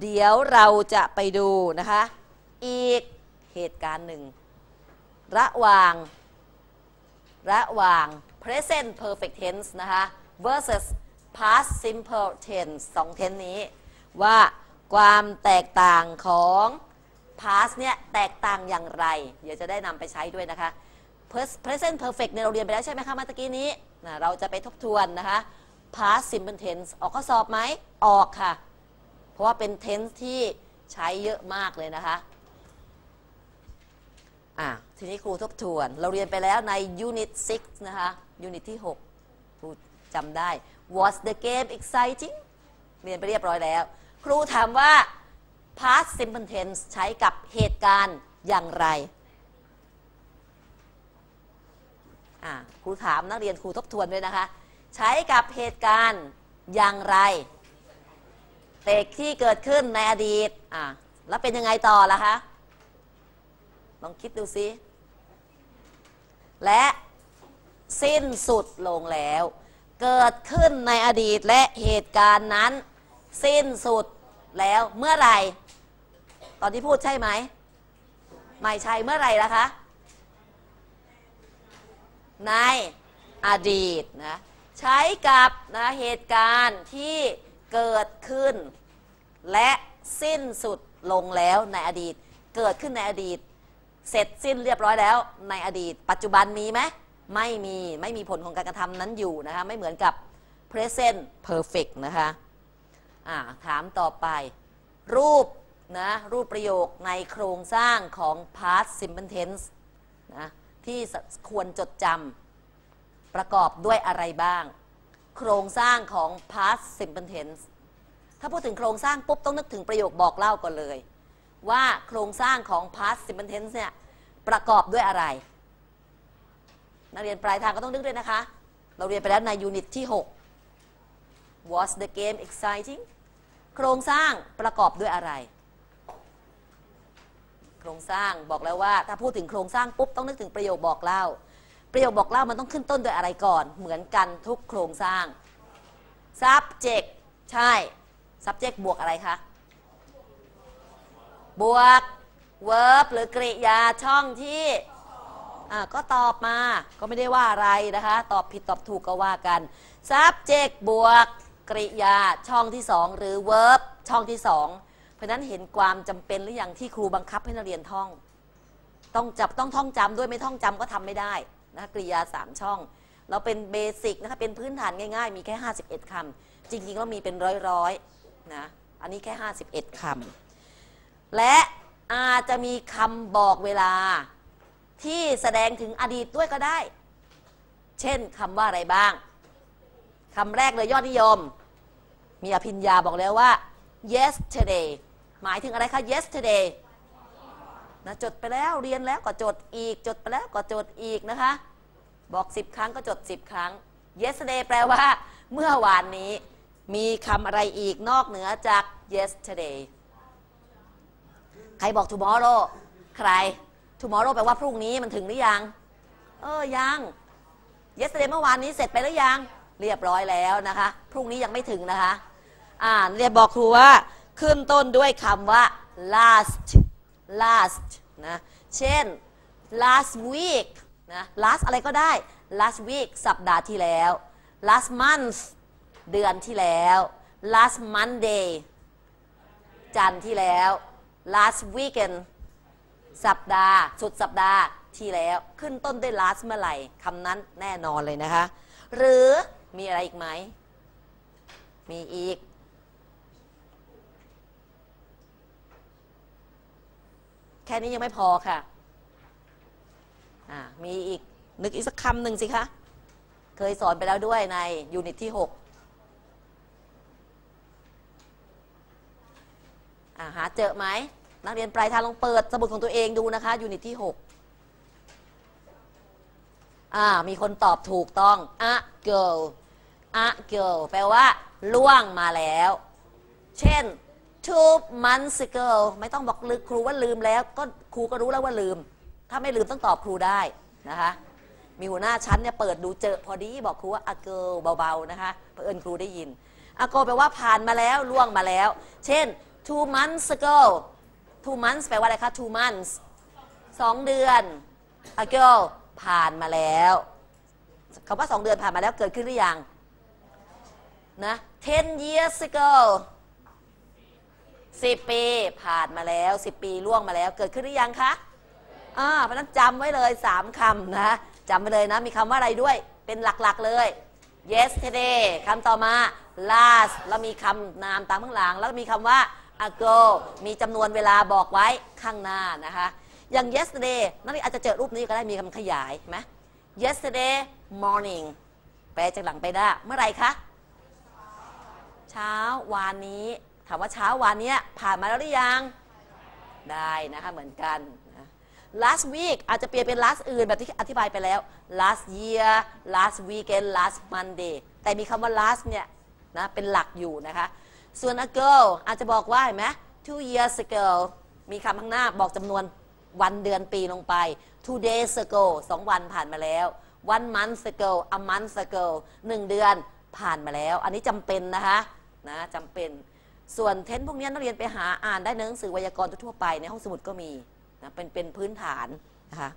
เดี๋ยวเราจะไปดูนะคะ อีกเหตุการณ์หนึ่ง ระหว่าง ระหว่าง present perfect tense นะคะ versus past simple tense สอง tense นี้ ว่าความแตกต่างของ past เนี่ย แตกต่างอย่างไร เดี๋ยวจะได้นำไปใช้ด้วยนะคะ present perfect เนี่ยเราเรียนไปแล้วใช่ไหมคะเมื่อตะกี้นี้นะเราจะไปทบทวนนะคะ past simple tense ออกข้อสอบไหม ออกค่ะ ราะว่าเป็น tense ที่ใช้เยอะมากเลยนะคะอะทีนี้ครูทบทวน เราเรียนไปแล้วใน unit 6 นะคะ unit ที่ 6 ครูจำได้ was the game exciting เรียนไปเรียบร้อยแล้ว ครูถามว่า past simple tense ใช้กับเหตุการณ์อย่างไรอะครูถามนักเรียนครูทบทวนด้วยนะคะ ใช้กับเหตุการณ์อย่างไร เตกที่เกิดขึ้นในอดีตอะแล้วเป็นยังไงต่อล่ะคะลองคิดดูซิ และสิ้นสุดลงแล้ว เกิดขึ้นในอดีตและเหตุการณ์นั้น สิ้นสุดแล้วเมื่อไหร่ ตอนที่พูดใช่ไหม ไม่ใช่เมื่อไหร่ละคะ ในอดีตนะใช้กับนะเหตุการณ์ที่ เกิดขึ้น และสิ้นสุดลงแล้วในอดีต เกิดขึ้นในอดีต เสร็จสิ้นเรียบร้อยแล้ว ในอดีต ปัจจุบันมีไหมไม่มีไม่มีผลของการกระทำนั้นอยู่นะคะไม่เหมือนกับ present perfect นะคะถามต่อไป รูปนะรูปประโยคในโครงสร้างของ past simple tense นะที่ควรจดจำประกอบด้วยอะไรบ้าง โครงสร้างของ past simple tense ถ้าพูดถึงโครงสร้างปุ๊บต้องนึกถึงประโยคบอกเล่าก่อนเลย ว่าโครงสร้างของ past simple tense เนี่ยประกอบด้วยอะไร นักเรียนปลายทางก็ต้องนึกด้วยนะคะ เราเรียนไปแล้วในยูนิตที่ 6 Was the game exciting โครงสร้างประกอบด้วยอะไร โครงสร้างบอกแล้วว่า ถ้าพูดถึงโครงสร้างปุ๊บต้องนึกถึงประโยคบอกเล่า ประโยคบอกเล่ามันต้องขึ้นต้นด้วยอะไรก่อน เหมือนกันทุกโครงสร้าง subject ใช่ subject บวกอะไรคะ บวก verb หรือกริยาช่องที่อ่าก็ตอบมา ก็ไม่ได้ว่าอะไรนะคะ ตอบผิดตอบถูกก็ว่ากัน subject บวกกริยาช่องที่2หรือ verb ช่องที่2เพราะฉะนั้นเห็นความจำเป็นหรือยังที่ครูบังคับให้นักเรียนท่อง ต้องจับต้องท่องจำด้วยไม่ท่องจำก็ทำไม่ได้ นะคะกริยา 3 ช่อง เราเป็นเบสิกนะคะเป็นพื้นฐานง่ายๆ มีแค่ 51คำจริงๆก็มีเป็นร้อยๆนะอันนี้แค่ 51คำและอาจจะมีคำบอกเวลาที่แสดงถึงอดีตด้วยก็ได้ เช่นคำว่าอะไรบ้างคำแรกเลยยอดนิยม มีอภิญญาบอกแล้วว่า yesterday หมายถึงอะไรคะ yesterday นะจดไปแล้วเรียนแล้วก็จดอีก จดไปแล้วก็จดอีกนะคะ บอก 10 ครั้งก็จด 10 ครั้ง yesterday แปลว่า เมื่อวานนี้ มีคำอะไรอีกนอกเหนือจาก yesterday ใครบอก tomorrow ใคร tomorrow แปลว่าพรุ่งนี้มันถึงหรือยัง เออยัง yesterday เมื่อวานนี้เสร็จไปหรือยัง เรียบร้อยแล้วนะคะ พรุ่งนี้ยังไม่ถึงนะคะ อ่าเรียนบอกครูว่า ขึ้นต้นด้วยคำว่า last last นะเช่น last week นะ last อะไรก็ได้ last week สัปดาห์ที่แล้ว last month เดือนที่แล้ว last Monday จันทร์ที่แล้ว last weekend สัปดาห์สุดสัปดาห์ที่แล้ว ขึ้นต้นด้วย last เมื่อไหร่คำนั้นแน่นอนเลยนะคะ หรือมีอะไรอีกไหม มีอีก แค่นี้ยังไม่พอค่ะมีอีกนึกอีกสักคำหนึ่งสิคะ เคยสอนไปแล้วด้วยในยูนิตที่ 6 หาเจอไหม นักเรียนปลายทางลองเปิดสมุดของตัวเองดูนะคะ ยูนิตที่ 6 มีคนตอบถูกต้อง a girl a girl แปลว่า ล่วงมาแล้ว เช่น two months ago ไม่ต้องบอกลืมครูว่าลืมแล้ว ก็ครูก็รู้แล้วว่าลืม ถ้าไม่ลืมต้องตอบครูได้นะคะมีหัวหน้าชั้นเนี่ยเปิดดูเจอพอดีบอกครูว่า a girl เบาๆนะคะเพื่อนครูได้ยิน a girl แปลว่าผ่านมาแล้วล่วงมาแล้ว เช่น two months ago two months แปลว่าอะไรคะ two months สองเดือน ago ผ่านมาแล้วคำว่าสองเดือนผ่านมาแล้วเกิดขึ้นหรือยังนะ ten years ago สิบปีผ่านมาแล้วสิบปีล่วงมาแล้ว เกิดขึ้นหรือยังคะอ่าเพราะนั้นจำไว้เลยสามคำนะจำไว้เลยนะ มีคำว่าอะไรด้วย เป็นหลักๆเลย yesterday คำต่อมา last แล้วมีคำนามตามข้างหลัง แล้วมีคำว่า ago มีจำนวนเวลาบอกไว้ข้างหน้านะคะ อย่าง yesterday นักเรียนอาจจะเจอรูปนี้ก็ได้มีคำขยายไหม yesterday morning แปลจากหลังไปหน้เมื่อไรคะ เช้าวานนี้ ถามว่าเช้าวานนี้ผ่านมาแล้วหรือยัง ได้นะคะเหมือนกัน last week อาจจะเปลี่ยนเป็น last อื่นแบบที่อธิบายไปแล้ว last year last weekend last Monday แต่มีคำว่า last เนี่ยนะเป็นหลักอยู่นะคะ ส่วน ago อาจจะบอกว่าเห็นไหม two years ago มีคำข้างหน้าบอกจำนวนวันเดือนปีลงไป two days ago สองวันผ่านมาแล้ว one month ago a month ago หนึ่งเดือนผ่านมาแล้ว อันนี้จำเป็นนะคะนะจำเป็น ส่วนเทนต์พวกนี้นักเรียนไปหาอ่านได้ในหนังสือไวยากรณ์ทั่วไปในห้องสมุดก็มีนะเป็นเป็นพื้นฐานนะคะ